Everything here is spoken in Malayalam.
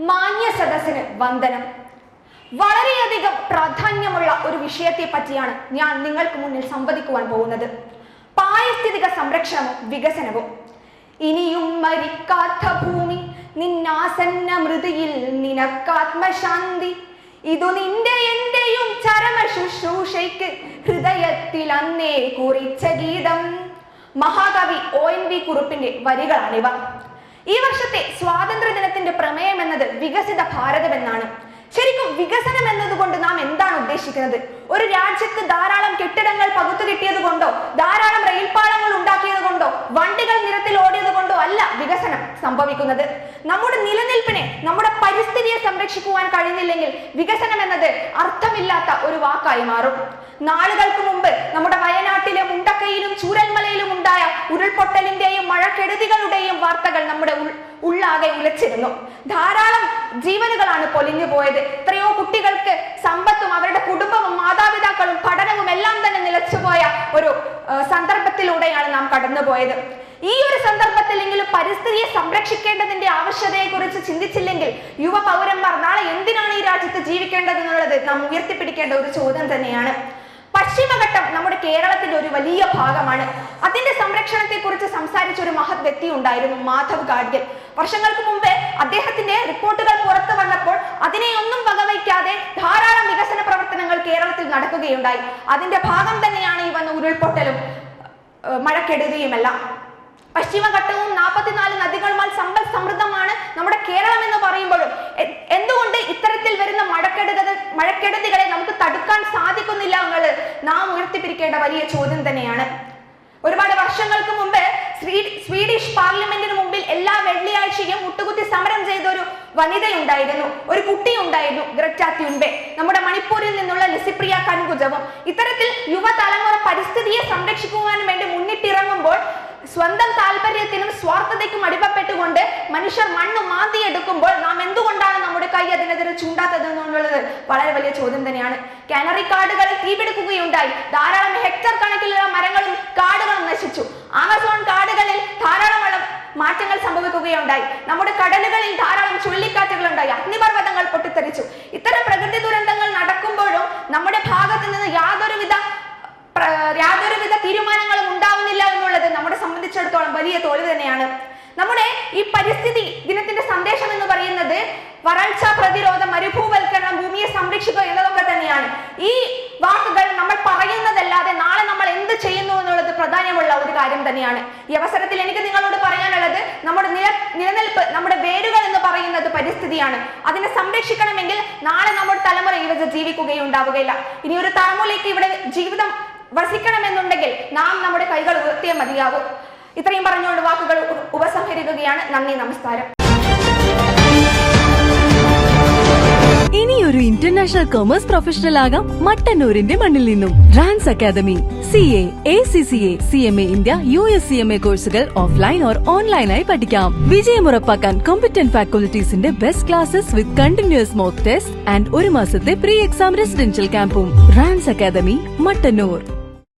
മാന്യ സദസ്സിന് വന്ദനം. വളരെയധികം പ്രാധാന്യമുള്ള ഒരു വിഷയത്തെ പറ്റിയാണ് ഞാൻ നിങ്ങൾക്ക് മുന്നിൽ സംവദിക്കുവാൻ പോകുന്നത്. പാരിസ്ഥിതിക സംരക്ഷണവും വികസനവും. ഇനിയും മരിക്കാത്ത ഭൂമി നിന്നാസന്ന മൃതിയിൽ നിനക്കാത്മശാന്തി. ഇതു നിന്റെ എന്റെയും ചരമ ശുശ്രൂഷയ്ക്ക് ഹൃദയത്തിൽ അന്നേ കുറിച്ച ഗീതം. മഹാകവി ഒ എൻ വി കുറുപ്പിന്റെ വരികളാണിവ. ഈ വർഷത്തെ സ്വാതന്ത്ര്യ ദിനത്തിന്റെ പ്രമേയം എന്നത് വികസിത ഭാരതം എന്നാണ്. ശരിക്കും വികസനം എന്നതുകൊണ്ട് നാം എന്താണ് ഉദ്ദേശിക്കുന്നത്? ഒരു രാജ്യത്ത് ധാരാളം കെട്ടിടങ്ങൾ പകുത്തു കിട്ടിയത് കൊണ്ടോ ധാരാളം റെയിൽപാളങ്ങൾ ഉണ്ടാക്കിയത് കൊണ്ടോ വണ്ടികൾ നിരത്തിൽ ഓടിയത് കൊണ്ടോ അല്ല വികസനം സംഭവിക്കുന്നത്. നമ്മുടെ നിലനിൽപ്പിനെ നമ്മുടെ പരിസ്ഥിതിയെ സംരക്ഷിക്കുവാൻ കഴിയുന്നില്ലെങ്കിൽ വികസനം എന്നത് അർത്ഥമില്ലാത്ത ഒരു വാക്കായി മാറും. നാളുകൾക്ക് മുമ്പ് നമ്മുടെ വയനാട്ടിലെ മുണ്ടക്കയിലും ചൂരൽമലയിലും ഉണ്ടായ ഉരുൾപൊട്ടലിന്റെയും മഴക്കെടുതികളുടെയും വാർത്തകൾ നമ്മുടെ ഉള്ളാകെ ഉലച്ചിരുന്നു. ധാരാളം ജീവനുകളാണ് പൊലിഞ്ഞു പോയത്. എത്രയോ കുട്ടികൾക്ക് സമ്പത്തും അവരുടെ കുടുംബവും മാതാപിതാക്കളും പഠനവും എല്ലാം തന്നെ നിലച്ചുപോയ ഒരു സന്ദർഭത്തിലൂടെയാണ് നാം കടന്നുപോയത് ഈ ഒരു സന്ദർഭത്തിലെങ്കിലും പരിസ്ഥിതിയെ സംരക്ഷിക്കേണ്ടതിന്റെ ആവശ്യതയെ കുറിച്ച് ചിന്തിച്ചില്ലെങ്കിൽ യുവ പൗരന്മാർ നാളെ എന്തിനാണ് ഈ രാജ്യത്ത് ജീവിക്കേണ്ടത് എന്നുള്ളത് നാം ഉയർത്തിപ്പിടിക്കേണ്ട ഒരു ചോദ്യം തന്നെയാണ്. പശ്ചിമഘട്ടം കേരളത്തിന്റെ ഒരു വലിയ ഭാഗമാണ്. അതിന്റെ സംരക്ഷണത്തെ കുറിച്ച് സംസാരിച്ച ഒരു മഹത് വ്യക്തി ഉണ്ടായിരുന്നു മാധവ് ഗാഡ്ഗിൽ. വർഷങ്ങൾക്ക് മുമ്പേ അദ്ദേഹത്തിന്റെ റിപ്പോർട്ടുകൾ പുറത്തു വന്നപ്പോൾ അതിനെയൊന്നും വകവയ്ക്കാതെ ധാരാളം വികസന പ്രവർത്തനങ്ങൾ കേരളത്തിൽ നടക്കുകയുണ്ടായി. അതിന്റെ ഭാഗം തന്നെയാണ് ഈ വന്ന ഉരുൾപൊട്ടലും മഴക്കെടുകയുമെല്ലാം പശ്ചിമഘട്ടവും നാൽപ്പത്തിനാല് നദികളുമായി സമ്പൽ സമൃദ്ധമാണ് നമ്മുടെ കേരളം എന്ന് പറയുമ്പോഴും എന്തുകൊണ്ട് ഇത്തരത്തിൽ വരുന്ന മഴക്കെടുക മഴക്കെടുതികളെ തടുക്കാൻ സാധിക്കുന്നില്ല എന്നുള്ളത് നാം ഉയർത്തിപ്പിരിക്കേണ്ട വലിയ ചോദ്യം തന്നെയാണ്. ഒരുപാട് വർഷങ്ങൾക്ക് മുമ്പ് സ്വീ- സ്വീഡിഷ് പാർലമെന്റിന് മുമ്പിൽ എല്ലാ വെള്ളിയാഴ്ചയും മുട്ടുകുത്തി സമരം ചെയ്ത ഒരു വനിതയുണ്ടായിരുന്നു. ഒരു കുട്ടി ഉണ്ടായിരുന്നു ഗ്രറ്റ ട്യൂൻബെ നമ്മുടെ മണിപ്പൂരിൽ നിന്നുള്ള ലിസിപ്രിയ കൺകുജവും. ഇത്തരത്തിൽ യുവതലമുറ പരിസ്ഥിതിയെ സംരക്ഷിക്കുവാനും വേണ്ടി മുന്നിട്ടിറങ്ങുമ്പോൾ സ്വന്തം താല്പര്യത്തിനും സ്വാർത്ഥതയ്ക്കും അടിമപ്പെട്ടുകൊണ്ട് മനുഷ്യർ മണ്ണ് മാന്തിയെടുക്കുമ്പോൾ നാം എന്തുകൊണ്ടാണ് നമ്മുടെ കൈ അതിനെതിരെ ചൂണ്ടാത്തത് എന്നുള്ളത് വളരെ വലിയ ചോദ്യം തന്നെയാണ്. കാനറി കാടുകളിൽ തീപിടിക്കുകയുണ്ടായി. ധാരാളം ഹെക്ടർ കണക്കിലുള്ള മരങ്ങളും കാടുകളും നശിച്ചു. ആമസോൺ കാടുകളിൽ ധാരാളം മാറ്റങ്ങൾ സംഭവിക്കുകയുണ്ടായി. നമ്മുടെ കടലുകളിൽ ധാരാളം ചുഴലിക്കാറ്റുകൾ ഉണ്ടായി അഗ്നിപർവതങ്ങൾ പൊട്ടിത്തെറിച്ചു. ഇത്തരം പ്രകൃതി ദുരന്തങ്ങൾ നടക്കുമ്പോഴും നമ്മുടെ ഭാഗത്ത് നിന്ന് യാതൊരുവിധ യാതൊരുവിധ തീരുമാനങ്ങളും ഉണ്ടാവുന്നില്ല എന്നുള്ളത് നമ്മളെ സംബന്ധിച്ചിടത്തോളം വലിയ തോൽവി തന്നെയാണ്. നമ്മുടെ ഈ പരിസ്ഥിതി ദിനത്തിന്റെ സന്ദേശം എന്ന് പറയുന്നത് വരൾച്ച പ്രതിരോധം മരുഭൂവൽക്കരണം ഭൂമിയെ സംരക്ഷിക്കുക എന്നതൊക്കെ തന്നെയാണ്. ഈ വാക്കുകൾ നമ്മൾ പറയുന്നതല്ലാതെ നാളെ നമ്മൾ എന്ത് ചെയ്യുന്നു എന്നുള്ളത് പ്രധാനമുള്ള ഒരു കാര്യം തന്നെയാണ്. ഈ അവസരത്തിൽ എനിക്ക് നിങ്ങളോട് പറയാനുള്ളത് നമ്മുടെ നില നിലനിൽപ്പ് നമ്മുടെ വേരുകൾ എന്ന് പറയുന്നത് പരിസ്ഥിതിയാണ്. അതിനെ സംരക്ഷിക്കണമെങ്കിൽ നാളെ നമ്മുടെ തലമുറ ഇവിടെ ജീവിക്കുകയുണ്ടാവുകയില്ല. ഇനി ഒരു തലമുറയ്ക്ക് ഇവിടെ ജീവിതം വസിക്കണമെന്നുണ്ടെങ്കിൽ നാം നമ്മുടെ കൈകൾ ഉയർത്തിയേ മതിയാവൂ. ഇത്രയും പറഞ്ഞുകൊണ്ട് വാക്കുകൾ ഉപസംഹരിക്കുകയാണ്. നന്ദി നമസ്കാരം. ഇന്റർനാഷണൽ കൊമേഴ്സ് പ്രൊഫഷണൽ ആകാം മട്ടന്നൂരിന്റെ മണ്ണിൽ നിന്നും. റാൻസ് academy C A A C C A C M A India U S C M A കോഴ്സുകൾ ഓഫ്ലൈൻ ഓർ ഓൺലൈനായി പഠിക്കാം. വിജയം ഉറപ്പാക്കാൻ competent ഫാക്കൽറ്റീസിന്റെ best classes with continuous mock test and ഒരു മാസത്തെ പ്രീ എക്സാം റെസിഡൻഷ്യൽ ക്യാമ്പും റാൻസ് അക്കാദമി മട്ടന്നൂർ.